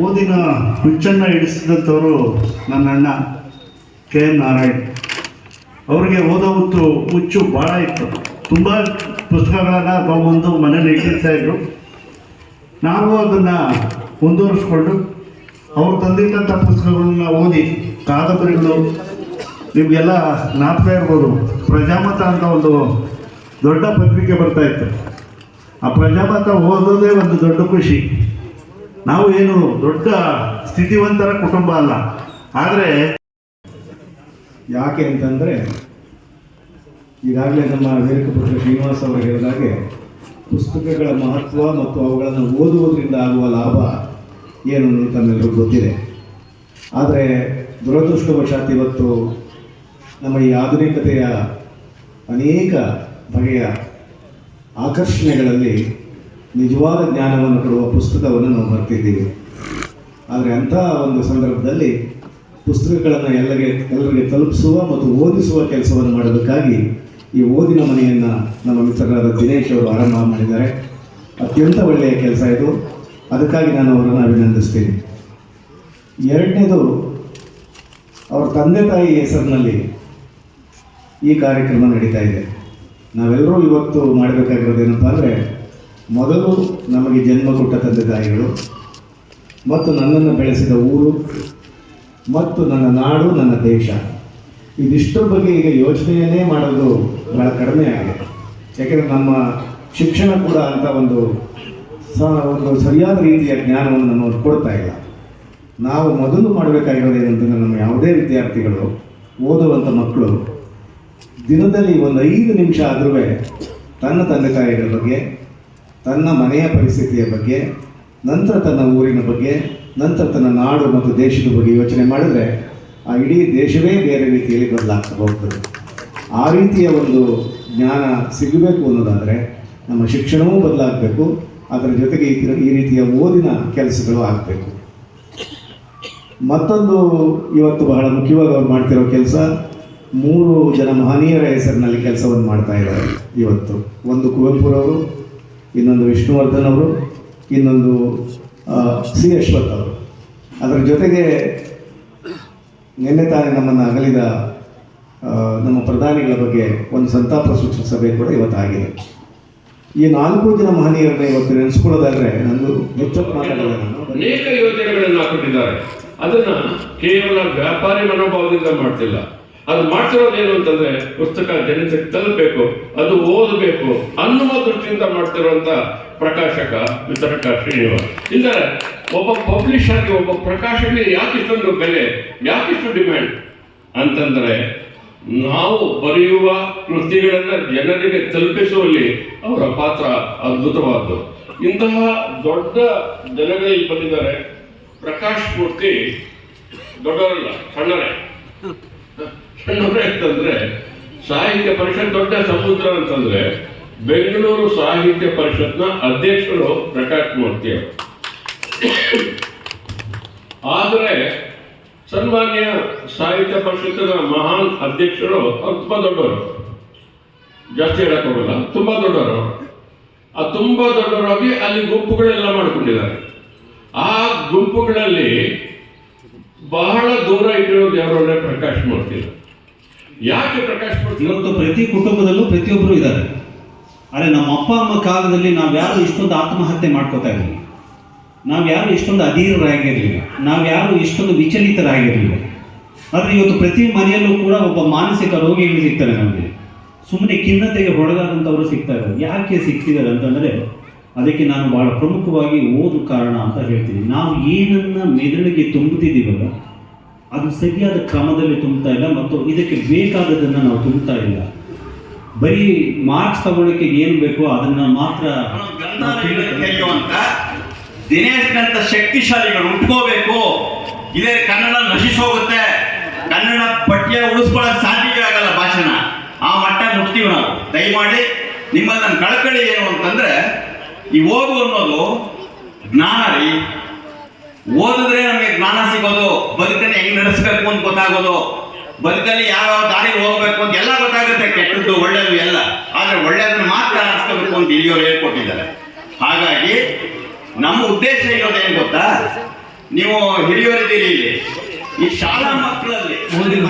ಓದಿನ ಹುಚ್ಚನ್ನು ಹಿಡಿಸಿದಂಥವರು ನನ್ನ ಅಣ್ಣ ಕೆ ಎನ್ ನಾರಾಯಣ್. ಅವರಿಗೆ ಓದೋ ಹೊತ್ತು ಹುಚ್ಚು ಭಾಳ ಇತ್ತು. ತುಂಬ ಪುಸ್ತಕಗಳನ್ನು ತಗೊಂಬಂದು ಮನೇಲಿ ಇಟ್ಟಿರ್ತಾ ಇದ್ರು. ನಾವು ಅದನ್ನು ಮುಂದುವರಿಸ್ಕೊಂಡು ಅವ್ರು ತಂದಿಟ್ಟಂಥ ಪುಸ್ತಕಗಳನ್ನ ಓದಿ ಕಾದಂಬರಿಗಳು, ನಿಮಗೆಲ್ಲ ಜ್ಞಾಪಕ ಇರ್ಬೋದು. ಪ್ರಜಾಮತ ಅಂತ ಒಂದು ದೊಡ್ಡ ಪತ್ರಿಕೆ ಬರ್ತಾ ಇತ್ತು. ಆ ಪ್ರಜಾಮತ ಓದೋದೇ ಒಂದು ದೊಡ್ಡ ಖುಷಿ. ನಾವು ಏನು ದೊಡ್ಡ ಸ್ಥಿತಿವಂತರ ಕುಟುಂಬ ಅಲ್ಲ. ಆದರೆ ಯಾಕೆ ಅಂತಂದರೆ, ಈಗಾಗಲೇ ನಮ್ಮ ವೀರಕಪುತ್ರ ಶ್ರೀನಿವಾಸ್ ಅವರು ಹೇಳಿದಾಗೆ ಪುಸ್ತಕಗಳ ಮಹತ್ವ ಮತ್ತು ಅವುಗಳನ್ನು ಓದುವುದರಿಂದ ಆಗುವ ಲಾಭ ಏನು ಅಂತ ತಮ್ಮೆಲ್ಲರಿಗೂ ಗೊತ್ತಿದೆ. ಆದರೆ, ದುರದೃಷ್ಟವಶಾತ್ ಇವತ್ತು ನಮ್ಮ ಈ ಆಧುನಿಕತೆಯ ಅನೇಕ ಬಗೆಯ ಆಕರ್ಷಣೆಗಳಲ್ಲಿ ನಿಜವಾದ ಜ್ಞಾನವನ್ನು ಕೊಡುವ ಪುಸ್ತಕವನ್ನು ನಾವು ಬರ್ತಿದ್ದೀವಿ. ಆದರೆ ಅಂಥ ಒಂದು ಸಂದರ್ಭದಲ್ಲಿ ಪುಸ್ತಕಗಳನ್ನು ಎಲ್ಲರಿಗೆ ಎಲ್ಲರಿಗೆ ತಲುಪಿಸುವ ಮತ್ತು ಓದಿಸುವ ಕೆಲಸವನ್ನು ಮಾಡೋದಕ್ಕಾಗಿ ಈ ಓದಿನ ಮನೆಯನ್ನು ನಮ್ಮ ಮಿತ್ರರಾದ ದಿನೇಶ್ ಅವರು ಆರಂಭ ಮಾಡಿದ್ದಾರೆ. ಅತ್ಯಂತ ಒಳ್ಳೆಯ ಕೆಲಸ ಇದು. ಅದಕ್ಕಾಗಿ ನಾನು ಅವರನ್ನು ಅಭಿನಂದಿಸ್ತೀನಿ. ಎರಡನೇದು, ಅವರ ತಂದೆ ತಾಯಿ ಹೆಸರಿನಲ್ಲಿ ಈ ಕಾರ್ಯಕ್ರಮ ನಡೀತಾ ಇದೆ. ನಾವೆಲ್ಲರೂ ಇವತ್ತು ಮಾಡಬೇಕಾಗಿರೋದೇನಪ್ಪ ಅಂದರೆ ಮೊದಲು ನಮಗೆ ಜನ್ಮ ಕೊಟ್ಟ ತಂದೆ ತಾಯಿಗಳು, ಮತ್ತು ನನ್ನನ್ನು ಬೆಳೆಸಿದ ಊರು, ಮತ್ತು ನನ್ನ ನಾಡು, ನನ್ನ ದೇಶ. ಇದಿಷ್ಟರ ಬಗ್ಗೆ ಈಗ ಯೋಚನೆಯನ್ನೇ ಮಾಡೋದು ಬಹಳ ಕಡಿಮೆ ಆಗಿದೆ. ಯಾಕೆಂದರೆ ನಮ್ಮ ಶಿಕ್ಷಣ ಕೂಡ ಅಂತ ಒಂದು ಒಂದು ಸರಿಯಾದ ರೀತಿಯ ಜ್ಞಾನವನ್ನು ನಮಗೆ ಕೊಡ್ತಾ ಇಲ್ಲ. ನಾವು ಮೊದಲು ಮಾಡಬೇಕಾಗಿರೋದು ಏನಂತಂದರೆ ನಮ್ಮ ಯಾವುದೇ ವಿದ್ಯಾರ್ಥಿಗಳು ಓದುವಂಥ ಮಕ್ಕಳು, ದಿನದಲ್ಲಿ ಒಂದು ಐದು ನಿಮಿಷ ಆದರೂ ತನ್ನ ತಂದೆ ತಾಯಿಗಳ ಬಗ್ಗೆ ತನ್ನ ಮನೆಯ ಪರಿಸ್ಥಿತಿಯ ಬಗ್ಗೆ, ನಂತರ ತನ್ನ ಊರಿನ ಬಗ್ಗೆ, ನಂತರ ತನ್ನ ನಾಡು ಮತ್ತು ದೇಶದ ಬಗ್ಗೆ ಯೋಚನೆ ಮಾಡಿದ್ರೆ, ಆ ಇಡೀ ದೇಶವೇ ಬೇರೆ ರೀತಿಯಲ್ಲಿ ಬದಲಾಗ್ತಾ ಆ ರೀತಿಯ ಒಂದು ಜ್ಞಾನ ಸಿಗಬೇಕು ಅನ್ನೋದಾದರೆ, ನಮ್ಮ ಶಿಕ್ಷಣವೂ ಬದಲಾಗಬೇಕು, ಅದರ ಜೊತೆಗೆ ಈ ಈ ರೀತಿಯ ಓದಿನ ಕೆಲಸಗಳು ಆಗಬೇಕು. ಮತ್ತೊಂದು ಇವತ್ತು ಬಹಳ ಮುಖ್ಯವಾಗಿ ಅವ್ರು ಮಾಡ್ತಿರೋ ಕೆಲಸ, ಮೂರು ಜನ ಮಹನೀಯರ ಹೆಸರಿನಲ್ಲಿ ಕೆಲಸವನ್ನು ಮಾಡ್ತಾ ಇದ್ದಾರೆ ಇವತ್ತು. ಒಂದು ಕುವೆಂಪುರವರು ಇನ್ನೊಂದು ವಿಷ್ಣುವರ್ಧನ್ ಅವರು, ಇನ್ನೊಂದು ಸಿ ಅಶ್ವಥ್ ಅವರು. ಅದರ ಜೊತೆಗೆ ನಿನ್ನೆ ತಾನೇ ನಮ್ಮನ್ನು ಅಗಲಿದ ನಮ್ಮ ಪ್ರಧಾನಿಗಳ ಬಗ್ಗೆ ಒಂದು ಸಂತಾಪ ಸೂಚಕ ಸಭೆ ಕೂಡ ಇವತ್ತಾಗಿದೆ. ಈ ನಾಲ್ಕು ಜನ ಮಹನೀಯರನ್ನ ಇವತ್ತು ನೆನೆಸ್ಕೊಳ್ಳೋದಾದ್ರೆ ನಂದು ಹೆಚ್ಚು ಅನೇಕ ಯೋಜನೆಗಳನ್ನು ಹಾಕೊಂಡಿದ್ದಾರೆ. ಅದನ್ನ ಕೇವಲ ವ್ಯಾಪಾರಿ ಮನೋಭಾವದಿಂದ ಮಾಡ್ತಿಲ್ಲ. ಅದು ಮಾಡ್ತಿರೋದು ಏನು ಅಂತಂದ್ರೆ ಪುಸ್ತಕ ಜನತೆಗೆ ತಲುಪಬೇಕು, ಅದು ಓದಬೇಕು ಅನ್ನುವ ದೃಷ್ಟಿಯಿಂದ ಮಾಡ್ತಿರುವಂತ ಪ್ರಕಾಶಕ ವಿತರಕ ಶ್ರೀನಿವಾಸ್. ಇಲ್ಲದೆ ಒಬ್ಬ ಪಬ್ಲಿಷರ್ಗೆ ಒಬ್ಬ ಪ್ರಕಾಶಕನಿಗೆ ಯಾಕೆ ಇಷ್ಟೊಂದು ಬೆಲೆ ಯಾಕೆ ಡಿಮ್ಯಾಂಡ್ ಅಂತಂದ್ರೆ ನಾವು ಬರೆಯುವ ಕೃತಿಗಳನ್ನ ಜನರಿಗೆ ತಲುಪಿಸುವಲ್ಲಿ ಅವರ ಪಾತ್ರ ಅದ್ಭುತವಾದ್ದು. ಇಂತಹ ದೊಡ್ಡ ಜನಗಳಲ್ಲಿ ಬಂದಿದ್ದಾರೆ ಪ್ರಕಾಶ್ ಮೂರ್ತಿ, ದೊಡ್ಡವರಲ್ಲ ಸಣ್ಣರೇ ಅಂತಂದ್ರೆ, ಸಾಹಿತ್ಯ ಪರಿಷತ್ ದೊಡ್ಡ ಸಮುದ್ರ ಅಂತಂದ್ರೆ, ಬೆಂಗಳೂರು ಸಾಹಿತ್ಯ ಪರಿಷತ್ನ ಅಧ್ಯಕ್ಷರು ಪ್ರಕಾಶ್ ಮೂರ್ತಿ ಅವರು. ಆದರೆ, ಸನ್ಮಾನ್ಯ ಸಾಹಿತ್ಯ ಪರಿಷತ್ತಿನ ಮಹಾನ್ ಅಧ್ಯಕ್ಷರು ಅವ್ರು ತುಂಬ ದೊಡ್ಡವರು. ಜಾಸ್ತಿ ಹೇಳಕ್ ತುಂಬ ದೊಡ್ಡವರು. ಆ ತುಂಬಾ ದೊಡ್ಡವರಾಗಿ ಅಲ್ಲಿ ಗುಂಪುಗಳೆಲ್ಲ ಮಾಡ್ಕೊಂಡಿದ್ದಾರೆ. ಆ ಗುಂಪುಗಳಲ್ಲಿ ಬಹಳ ದೂರ ಇಟ್ಟಿರೋದು ಯಾರು ಪ್ರಕಾಶ್ ಮೂರ್ತಿ ಯಾಕೆ ಪ್ರಕಾಶ್ ಇವತ್ತು ಪ್ರತಿ ಕುಟುಂಬದಲ್ಲೂ ಪ್ರತಿಯೊಬ್ಬರು ಇದ್ದಾರೆ. ಆದರೆ ನಮ್ಮ ಅಪ್ಪ ಅಮ್ಮ ಕಾಲದಲ್ಲಿ ನಾವ್ಯಾರು ಇಷ್ಟೊಂದು ಆತ್ಮಹತ್ಯೆ ಮಾಡ್ಕೋತಾ ಇರಲಿಲ್ಲ. ನಾವ್ಯಾರು ಇಷ್ಟೊಂದು ಅಧೀರರಾಗಿರಲಿಲ್ಲ. ನಾವ್ಯಾರು ಇಷ್ಟೊಂದು ವಿಚಲಿತರಾಗಿರಲಿಲ್ಲ. ಆದರೆ ಇವತ್ತು ಪ್ರತಿ ಮನೆಯಲ್ಲೂ ಕೂಡ ಒಬ್ಬ ಮಾನಸಿಕ ರೋಗಿಗಳು ಸಿಗ್ತಾರೆ ನಮಗೆ. ಸುಮ್ಮನೆ ಖಿನ್ನತೆಗೆ ಒಳಗಾದಂಥವರು ಸಿಗ್ತಾ ಇದ್ದಾರೆ ಯಾಕೆ ಸಿಗ್ತಿದ್ದಾರೆ ಅಂತಂದರೆ, ಅದಕ್ಕೆ ನಾನು ಬಹಳ ಪ್ರಮುಖವಾಗಿ ಓದು ಕಾರಣ ಅಂತ ಹೇಳ್ತೀನಿ. ನಾವು ಏನನ್ನ ಮೆದುಳಿಗೆ ತುಂಬುತ್ತಿದ್ದೀವಲ್ಲ ಅದು ಸರಿಯಾದ ಕ್ರಮದಲ್ಲಿ ತುಂಬುತ್ತಾ ಇಲ್ಲ ಮತ್ತು ಇದಕ್ಕೆ ಬೇಕಾದದನ್ನು ನಾವು ತುಂಬುತ್ತಾ ಇಲ್ಲ. ಬರೀ ಮಾರ್ಕ್ಸ್ ತಗೊಳಕ್ಕೆ ಏನು ಬೇಕೋ ಅದನ್ನು ಮಾತ್ರ ದಿನೇಶ್ನಂತ ಶಕ್ತಿಶಾಲಿಗಳು ಉಟ್ಕೋಬೇಕು. ಇದೇ ಕನ್ನಡ ನಶಿಸೋಗುತ್ತೆ ಕನ್ನಡ ಪಠ್ಯ ಉಳಿಸ್ಕೊಳ್ಳೋಕೆ ಸಾಧ್ಯ ಆಗಲ್ಲ ಭಾಷಣ. ಆ ಮಟ್ಟ ಮುಟ್ತೀವಿ ನಾವು. ದಯಮಾಡಿ ನಿಮ್ಮಲ್ಲಿ ನನ್ನ ಕಳಕಳಿ ಏನು ಅಂತಂದ್ರೆ ಈ ಓದು ಅನ್ನೋದು ಜ್ಞಾನ ರೀ. ಓದಿದ್ರೆ ನಮಗೆ ಜ್ಞಾನ ಸಿಗೋದು, ಬದುಕನ್ನು ಹೆಂಗ್ ನಡೆಸ್ಬೇಕು ಅಂತ ಗೊತ್ತಾಗೋದು. ಬದುಕಲ್ಲಿ ಯಾವ ದಾರಿ ಹೋಗ್ಬೇಕು ಅಂತ ಎಲ್ಲ ಗೊತ್ತಾಗುತ್ತೆ, ಕೆಟ್ಟದ್ದು, ಒಳ್ಳೇದು ಎಲ್ಲ. ಆದ್ರೆ ಒಳ್ಳೇದನ್ನ ಮಾತ್ರ ಆರಿಸ್ಕೋಬೇಕು ಅಂತ ಹಿರಿಯೋರು ಹೇಳ್ಕೊಟ್ಟಿದ್ದಾರೆ. ಹಾಗಾಗಿ ನಮ್ಮ ಉದ್ದೇಶ ಇರೋದೇನು ಗೊತ್ತಾ? ನೀವು ಹಿರಿಯೋರಿದ್ದೀರಿ ಇಲ್ಲಿ. ಈ ಶಾಲಾ ಮಕ್ಕಳಲ್ಲಿ. ಓದಿಲ್ಲ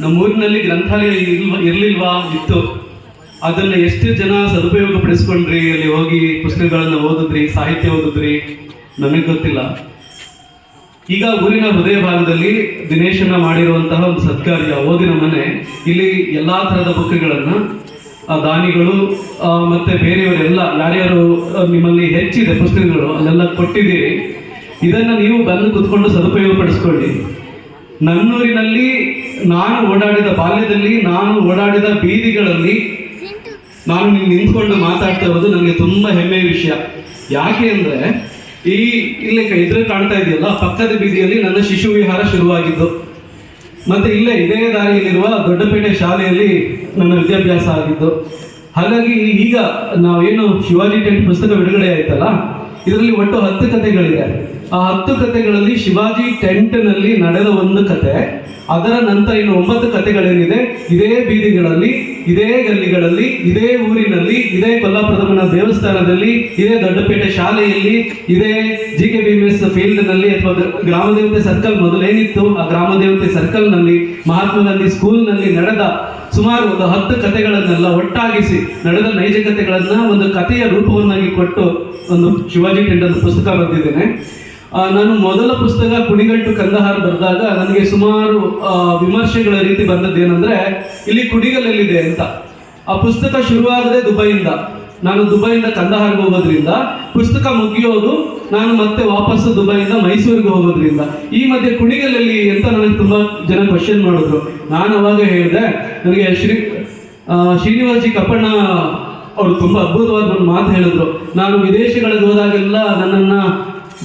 ನಮ್ಮ ಊರಿನಲ್ಲಿ ಗ್ರಂಥಾಲಯ ಇಲ್ವ ಇರಲಿಲ್ವಾ ಇತ್ತು. ಅದನ್ನು ಎಷ್ಟು ಜನ ಸದುಪಯೋಗ ಪಡಿಸ್ಕೊಂಡ್ರಿ ಅಲ್ಲಿ ಹೋಗಿ ಪುಸ್ತಕಗಳನ್ನು ಓದಿದ್ರಿ, ಸಾಹಿತ್ಯ ಓದಿದ್ರಿ? ನಮಗೆ ಗೊತ್ತಿಲ್ಲ. ಈಗ ಊರಿನ ಹೃದಯ ಭಾಗದಲ್ಲಿ ದಿನೇಶನ ಮಾಡಿರುವಂತಹ ಒಂದು ಸತ್ಕಾರ್ಯ ಓದಿನ ಮನೆ, ಇಲ್ಲಿ ಎಲ್ಲಾ ತರಹದ ಬುಕ್ಗಳನ್ನು ದಾನಿಗಳು ಮತ್ತು ಬೇರೆಯವರೆಲ್ಲ ಯಾರ್ಯಾರು ನಿಮ್ಮಲ್ಲಿ ಹೆಚ್ಚಿದೆ ಪುಸ್ತಕಗಳು, ಅಲ್ಲೆಲ್ಲ ಕೊಟ್ಟಿದ್ದೀರಿ. ಇದನ್ನ ನೀವು ಬಂದು ಕುತ್ಕೊಂಡು ಸದುಪಯೋಗ ಪಡಿಸ್ಕೊಳ್ಳಿ ನನ್ನೂರಿನಲ್ಲಿ ನಾನು ಓಡಾಡಿದ ಬಾಲ್ಯದಲ್ಲಿ, ನಾನು ಓಡಾಡಿದ ಬೀದಿಗಳಲ್ಲಿ, ನಾನು ನಿಂತ್ಕೊಂಡು ಮಾತಾಡ್ತಾ ಇರೋದು ನನಗೆ ತುಂಬಾ ಹೆಮ್ಮೆಯ ವಿಷಯ. ಯಾಕೆ ಅಂದ್ರೆ ಈ ಇಲ್ಲಿ ಇದ್ರೆ ಕಾಣ್ತಾ ಇದೆಯಲ್ಲ, ಪಕ್ಕದ ಬೀದಿಯಲ್ಲಿ ನನ್ನ ಶಿಶು ವಿಹಾರ ಶುರುವಾಗಿದ್ದು. ಮತ್ತೆ ಇಲ್ಲೇ ಇದೇ ದಾರಿಯಲ್ಲಿರುವ ದೊಡ್ಡಪೇಟೆ ಶಾಲೆಯಲ್ಲಿ ನನ್ನ ವಿದ್ಯಾಭ್ಯಾಸ ಆಗಿದ್ದು. ಹಾಗಾಗಿ ಈಗ ನಾವೇನು ಶಿವಾಜಿ ಟೆಂಟ್ ಪುಸ್ತಕ ಬಿಡುಗಡೆ ಆಯ್ತಲ್ಲ, ಇದರಲ್ಲಿ ಒಟ್ಟು ಹತ್ತು ಕಥೆಗಳಿದೆ. ಆ ಹತ್ತು ಕಥೆಗಳಲ್ಲಿ ಶಿವಾಜಿ ಟೆಂಟ್ನಲ್ಲಿ ನಡೆದ ಒಂದು ಕತೆ ಅದರ ನಂತರ ಇನ್ನು ಒಂಬತ್ತು ಕಥೆಗಳೇನಿದೆ? ಇದೇ ಬೀದಿಗಳಲ್ಲಿ, ಇದೇ ಗಲ್ಲಿಗಳಲ್ಲಿ, ಇದೇ ಊರಿನಲ್ಲಿ, ಇದೇ ಕೊಲ್ಲಾಪುರದಮ್ಮನ ದೇವಸ್ಥಾನದಲ್ಲಿ, ಇದೇ ದೊಡ್ಡಪೇಟೆ ಶಾಲೆಯಲ್ಲಿ, ಇದೇ G K B M S ಫೀಲ್ಡ್ನಲ್ಲಿ ಅಥವಾ ಗ್ರಾಮ ದೇವತೆ ಸರ್ಕಲ್ ಮೊದಲೇನಿತ್ತು, ಆ ಗ್ರಾಮ ದೇವತೆ ಸರ್ಕಲ್ನಲ್ಲಿ, ಮಹಾತ್ಮ ಗಾಂಧಿ ಸ್ಕೂಲ್ನಲ್ಲಿ ನಡೆದ ಸುಮಾರು ಒಂದು ಹತ್ತು ಕಥೆಗಳನ್ನೆಲ್ಲ ಒಟ್ಟಾಗಿಸಿ ನಡೆದ ನೈಜ ಕಥೆಗಳನ್ನ ಒಂದು ಕಥೆಯ ರೂಪವನ್ನಾಗಿ ಕೊಟ್ಟು ಒಂದು ಶಿವಾಜಿ ಟೆಂಡರ್ ಪುಸ್ತಕ ಬರೆದಿದ್ದೇನೆ. ನಾನು ಮೊದಲ ಪುಸ್ತಕ ಕುಣಿಗಟ್ಟು ಕಂದಹಾರ್ ಬರೆದಾಗ ನನಗೆ ಸುಮಾರು ವಿಮರ್ಶೆಗಳ ರೀತಿ ಬಂದದ್ದು ಏನಂದ್ರೆ, ಇಲ್ಲಿ ಕುಡಿಗಲಲ್ಲಿದೆ ಅಂತ. ಆ ಪುಸ್ತಕ ಶುರುವಾಗದೆ ದುಬೈಯಿಂದ, ನಾನು ದುಬೈಯಿಂದ ಕಂದಹಾರಿಗೆ ಹೋಗೋದ್ರಿಂದ, ಪುಸ್ತಕ ಮುಗಿಯೋದು ನಾನು ಮತ್ತೆ ವಾಪಸ್ ದುಬೈಯಿಂದ ಮೈಸೂರಿಗೆ ಹೋಗೋದ್ರಿಂದ. ಈ ಮಧ್ಯೆ ಕುಣಿಗಲಲ್ಲಿ ಅಂತ ನನಗೆ ತುಂಬಾ ಜನ ಕ್ವಶನ್ ಮಾಡಿದ್ರು. ನಾನು ಅವಾಗ ಹೇಳಿದೆ, ನನಗೆ ಶ್ರೀ ಶ್ರೀನಿವಾಸಿ ಕಪ್ಪಣ್ಣ ಅವರು ತುಂಬಾ ಅದ್ಭುತವಾದ ಒಂದು ಮಾತು ಹೇಳಿದ್ರು. ನಾನು ವಿದೇಶಗಳಿಗೆ ಹೋದಾಗೆಲ್ಲ ನನ್ನನ್ನ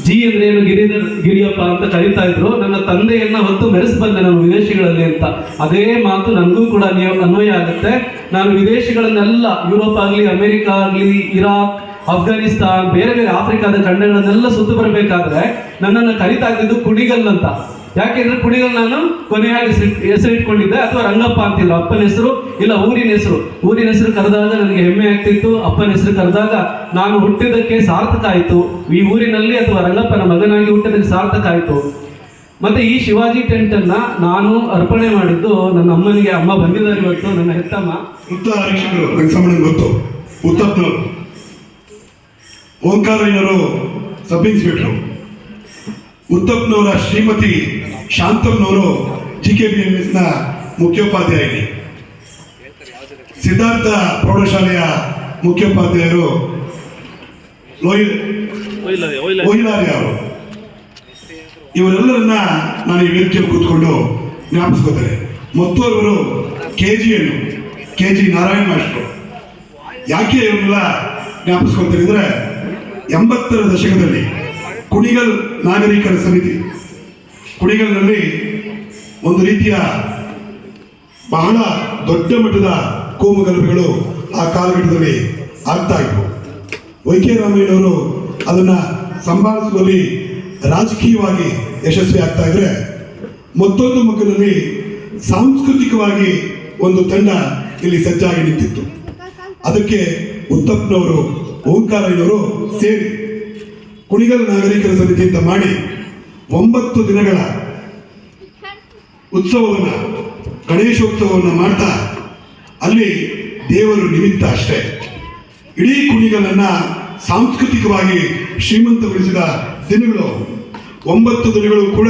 ಜಿ ಅಂದ್ರೆ ಏನು ಗಿರಿಧರ್ ಗಿರಿಯಪ್ಪ ಅಂತ ಕರೀತಾ ಇದ್ರು. ನನ್ನ ತಂದೆಯನ್ನ ಹೊತ್ತು ಮೆರೆಸ್ ಬಂದೆ ನಾನು ವಿದೇಶಿಗಳಲ್ಲಿ ಅಂತ. ಅದೇ ಮಾತು ನನಗೂ ಕೂಡ ಅನ್ವಯ ಆಗುತ್ತೆ. ನಾನು ವಿದೇಶಿಗಳನ್ನೆಲ್ಲ, ಯುರೋಪ್ ಆಗಲಿ, ಅಮೆರಿಕ ಆಗಲಿ, ಇರಾಕ್ ಅಫ್ಘಾನಿಸ್ತಾನ್ ಬೇರೆ ಬೇರೆ ಆಫ್ರಿಕಾದ ಖಂಡಗಳನ್ನೆಲ್ಲ ಸುತ್ತು ಬರಬೇಕಾದ್ರೆ ನನ್ನನ್ನು ಕರಿತಾ ಇದ್ದಿದ್ದು ಕುಣಿಗಲ್ ಅಂತ. ಯಾಕೆಂದ್ರೆ ಕುಣಿಗಲ್ ನಾನು ಕೊನೆಯಾಗಿ ಹೆಸರು ಇಟ್ಕೊಂಡಿದ್ದೆ ಅಥವಾ ರಂಗಪ್ಪ ಅಂತಿಲ್ಲ. ಅಪ್ಪನ ಹೆಸರು ಇಲ್ಲ, ಊರಿನ ಹೆಸರು. ಊರಿನ ಹೆಸರು ಕರೆದಾಗ ನನಗೆ ಹೆಮ್ಮೆ ಆಗ್ತಿತ್ತು. ಅಪ್ಪನ ಹೆಸರು ಕರೆದಾಗ ನಾನು ಹುಟ್ಟಿದ್ದಕ್ಕೆ ಸಾರ್ಥಕ ಆಯಿತು. ಈ ಊರಿನಲ್ಲಿ ಅಥವಾ ರಂಗಪ್ಪನ ಮಗನಾಗಿ ಹುಟ್ಟಿದ್ದಕ್ಕೆ ಸಾರ್ಥಕ ಆಯಿತು. ಮತ್ತೆ ಈ ಶಿವಾಜಿ ಟೆಂಟ್ ಅನ್ನ ನಾನು ಅರ್ಪಣೆ ಮಾಡಿದ್ದು ನನ್ನ ಅಮ್ಮನಿಗೆ. ಅಮ್ಮ ಬಂದಿದ್ದಾರೆ ಇವತ್ತು, ನನ್ನ ಹೆತ್ತಮ್ಮ. ಗೊತ್ತು. ಸಬ್ ಇನ್ಸ್ಪೆಕ್ಟರ್ ಉತ್ತಪ್ನವರ ಶ್ರೀಮತಿ ಶಾಂತಮ್ನವರು ಜಿ ಕೆ ಬಿ ಎಂ ಎಸ್ನ ಮುಖ್ಯೋಪಾಧ್ಯಾಯಿನಿ. ಸಿದ್ಧಾರ್ಥ ಪ್ರೌಢಶಾಲೆಯ ಮುಖ್ಯೋಪಾಧ್ಯಾಯರು ಲೋಹಿಲಾರಿ ಅವರು. ಇವರೆಲ್ಲರನ್ನ ನಾನು ಈ ವೇದಿಕೆಯಲ್ಲಿ ಕೂತ್ಕೊಂಡು ಜ್ಞಾಪಿಸ್ಕೋತಾರೆ ಮತ್ತೋರ್ವರು ಕೆ ಜಿಯನ್ನು ಕೆ ಜಿ ನಾರಾಯಣ ಮಾಸ್ಟರು. ಯಾಕೆ ಇವರೆಲ್ಲ ಜ್ಞಾಪಿಸ್ಕೊಳ್ತಾರೆ ಅಂದರೆ ಎಂಬತ್ತರ ದಶಕದಲ್ಲಿ ಕುಣಿಗಲ್ ನಾಗರಿಕರ ಸಮಿತಿ ಕುಣಿಗಲ್ನಲ್ಲಿ ಒಂದು ರೀತಿಯ ಬಹಳ ದೊಡ್ಡ ಮಟ್ಟದ ಕೋಮು ಗಲಭೆಗಳು ಆ ಕಾಲಘಟ್ಟದಲ್ಲಿ ಆಗ್ತಾ ಇದ್ವು. ವೈಕೆ ರಾಮಯ್ಯನವರು ಅದನ್ನ ಸಂಭಾಳಿಸುವಲ್ಲಿ ರಾಜಕೀಯವಾಗಿ ಯಶಸ್ವಿ ಆಗ್ತಾ ಇದ್ರೆ ಮತ್ತೊಂದು ಮಗ್ಗದಲ್ಲಿ ಸಾಂಸ್ಕೃತಿಕವಾಗಿ ಒಂದು ತಂಡ ಇಲ್ಲಿ ಸಜ್ಜಾಗಿ ನಿಂತಿತ್ತು. ಅದಕ್ಕೆ ಉತ್ತಪ್ಪನವರು ಓಂಕಾರಯ್ಯನವರು ಸೇರಿ ಕುಣಿಗಲ್ ನಾಗರಿಕರ ಸಮಿತಿಯಿಂದ ಮಾಡಿ ಒಂಬತ್ತು ದಿನಗಳ ಉತ್ಸವವನ್ನು, ಗಣೇಶೋತ್ಸವವನ್ನು ಮಾಡ್ತಾ ಅಲ್ಲಿ ದೇವರು ನಿಮಿತ್ತ ಅಷ್ಟೇ. ಇಡೀ ಕುಣಿಗಳನ್ನು ಸಾಂಸ್ಕೃತಿಕವಾಗಿ ಶ್ರೀಮಂತಗೊಳಿಸಿದ ದಿನಗಳು, ಒಂಬತ್ತು ದಿನಗಳು ಕೂಡ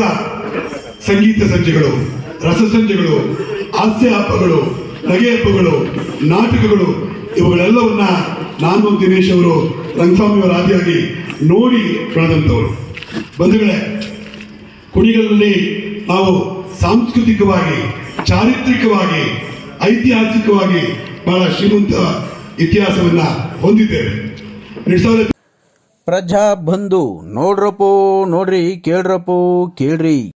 ಸಂಗೀತ ಸಂಜೆಗಳು ರಸಸಂಜೆಗಳು ಹಾಸ್ಯ ಹಬ್ಬಗಳು, ನಗೆ ಹಬ್ಬಗಳು, ನಾಟಕಗಳು, ಇವುಗಳೆಲ್ಲವನ್ನ ನಾನು ದಿನೇಶ್ ಅವರು ರಂಗಸ್ವಾಮಿಯವರ ಆದಿಯಾಗಿ ನೋಡಿ ಬೆಳೆದಂಥವರು ಬಂಧುಗಳೇ ಕುಣಿಗಲಲ್ಲಿ ನಾವು ಸಾಂಸ್ಕೃತಿಕವಾಗಿ, ಚಾರಿತ್ರಿಕವಾಗಿ, ಐತಿಹಾಸಿಕವಾಗಿ ಬಹಳ ಶ್ರೀಮಂತ ಇತಿಹಾಸವನ್ನ ಹೊಂದಿದ್ದೇವೆ. ಪ್ರಜಾ ಬಂಧು, ನೋಡ್ರಪ್ಪೋ, ನೋಡ್ರಿ, ಕೇಳ್ರಪ್ಪೋ, ಕೇಳ್ರಿ.